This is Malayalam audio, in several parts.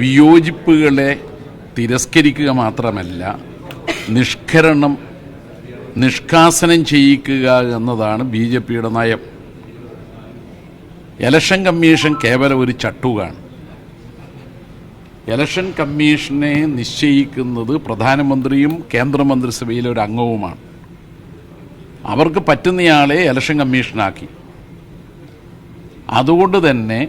വിയോജിപ്പുകളെ തിരസ്കരിക്കുക മാത്രമല്ല നിഷ്കരണം നിഷ്കാസനം ചെയ്യിക്കുക എന്നതാണ് ബി ജെ പിയുടെ നയം. ഇലക്ഷൻ കമ്മീഷൻ കേവലം ഒരു ചട്ടുകാണ്. ഇലക്ഷൻ കമ്മീഷനെ നിശ്ചയിക്കുന്നത് പ്രധാനമന്ത്രിയും കേന്ദ്രമന്ത്രിസഭയിലെ ഒരു അംഗവുമാണ്. അവർക്ക് പറ്റുന്നയാളെ ഇലക്ഷൻ കമ്മീഷനാക്കി. അതുകൊണ്ട് തന്നെ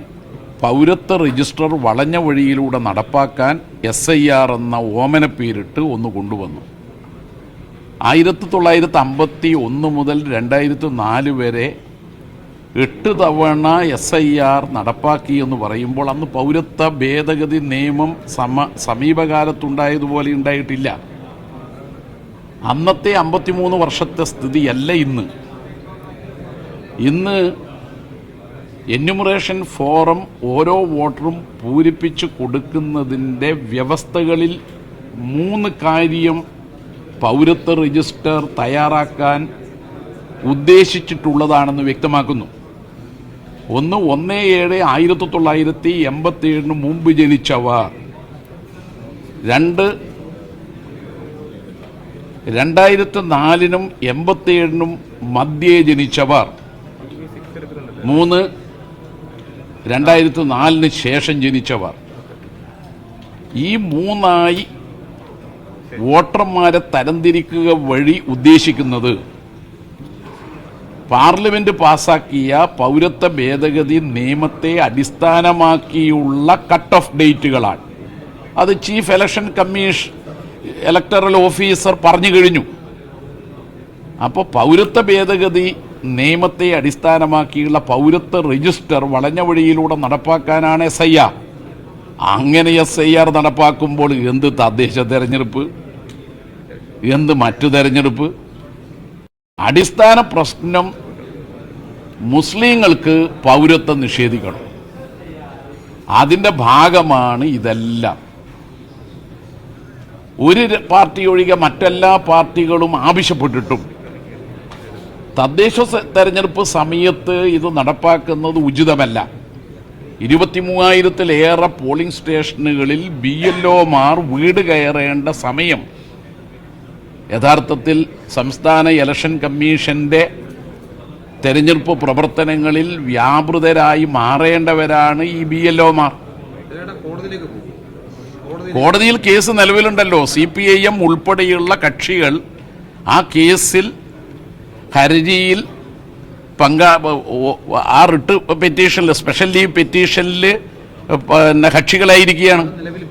പൗരത്വ രജിസ്റ്റർ വളഞ്ഞ വഴിയിലൂടെ നടപ്പാക്കാൻ എസ് ഐ ആർ എന്ന ഓമന പേരിട്ട് ഒന്ന് കൊണ്ടുവന്നു. ആയിരത്തി തൊള്ളായിരത്തി അമ്പത്തി ഒന്ന് മുതൽ രണ്ടായിരത്തി നാല് വരെ എട്ട് തവണ എസ് ഐ ആർ നടപ്പാക്കി എന്ന് പറയുമ്പോൾ അന്ന് പൗരത്വ ഭേദഗതി നിയമം സമ സമീപകാലത്തുണ്ടായതുപോലെ ഉണ്ടായിട്ടില്ല. അന്നത്തെ അമ്പത്തിമൂന്ന് വർഷത്തെ സ്ഥിതിയല്ല ഇന്ന്. ഇന്ന് എന്യൂമറേഷൻ ഫോറം ഓരോ വോട്ടറും പൂരിപ്പിച്ച് കൊടുക്കുന്നതിന്റെ വ്യവസ്ഥകളിൽ മൂന്ന് കാര്യം പൗരത്വ രജിസ്റ്റർ തയ്യാറാക്കാൻ ഉദ്ദേശിച്ചിട്ടുള്ളതാണെന്ന് വ്യക്തമാക്കുന്നു. ഒന്ന് ഒന്ന് ഏഴ് ആയിരത്തി തൊള്ളായിരത്തി എൺപത്തി ഏഴിന് മുമ്പ് ജനിച്ചവർ. രണ്ട് രണ്ടായിരത്തി നാലിനും എൺപത്തി ഏഴിനും മധ്യേ ജനിച്ചവർ. മൂന്ന് രണ്ടായിരത്തി നാലിന് ശേഷം ജനിച്ചവർ. ഈ മൂന്നായി വോട്ടർമാരെ തരംതിരിക്കുക വഴി ഉദ്ദേശിക്കുന്നത് പാർലമെന്റ് പാസാക്കിയ പൗരത്വ ഭേദഗതി നിയമത്തെ അടിസ്ഥാനമാക്കിയുള്ള കട്ട് ഓഫ് ഡേറ്റുകളാണ്. അത് chief election commission electoral officer പറഞ്ഞു കഴിഞ്ഞു. അപ്പോൾ പൗരത്വ ഭേദഗതി നിയമത്തെ അടിസ്ഥാനമാക്കിയുള്ള പൗരത്വ രജിസ്റ്റർ വളഞ്ഞ വഴിയിലൂടെ നടപ്പാക്കാനാണ് എസ് ഐ ആർ അങ്ങനെ എസ് ഐ ആർ നടപ്പാക്കുമ്പോൾ എന്ത് തദ്ദേശ തെരഞ്ഞെടുപ്പ്? എന്ത് മറ്റു തെരഞ്ഞെടുപ്പ്? അടിസ്ഥാന പ്രശ്നം മുസ്ലിങ്ങൾക്ക് പൗരത്വം നിഷേധിക്കണം. അതിന്റെ ഭാഗമാണ് ഇതെല്ലാം. ഒരു പാർട്ടി ഒഴികെ മറ്റെല്ലാ പാർട്ടികളും ആവശ്യപ്പെട്ടിട്ടും തദ്ദേശ തെരഞ്ഞെടുപ്പ് സമയത്ത് ഇത് നടപ്പാക്കുന്നത് ഉചിതമല്ല. ഇരുപത്തിമൂവായിരത്തിലേറെ പോളിംഗ് സ്റ്റേഷനുകളിൽ ബി എൽ ഒമാർ വീട് കയറേണ്ട സമയം. യഥാർത്ഥത്തിൽ സംസ്ഥാന ഇലക്ഷൻ കമ്മീഷന്റെ തെരഞ്ഞെടുപ്പ് പ്രവർത്തനങ്ങളിൽ വ്യാപൃതരായി മാറേണ്ടവരാണ് ഈ ബി എൽ ഒമാർ. കോടതിയിൽ കേസ് നിലവിലുണ്ടല്ലോ. സി പി ഐ എം ഉൾപ്പെടെയുള്ള കക്ഷികൾ ആ കേസിൽ ഹർജിയിൽ പങ്കാ ആ റിട്ട് പെറ്റീഷനിൽ സ്പെഷ്യൽ ലീവ് പെറ്റീഷനിൽ പിന്നെ കക്ഷികളായിരിക്കുകയാണ്.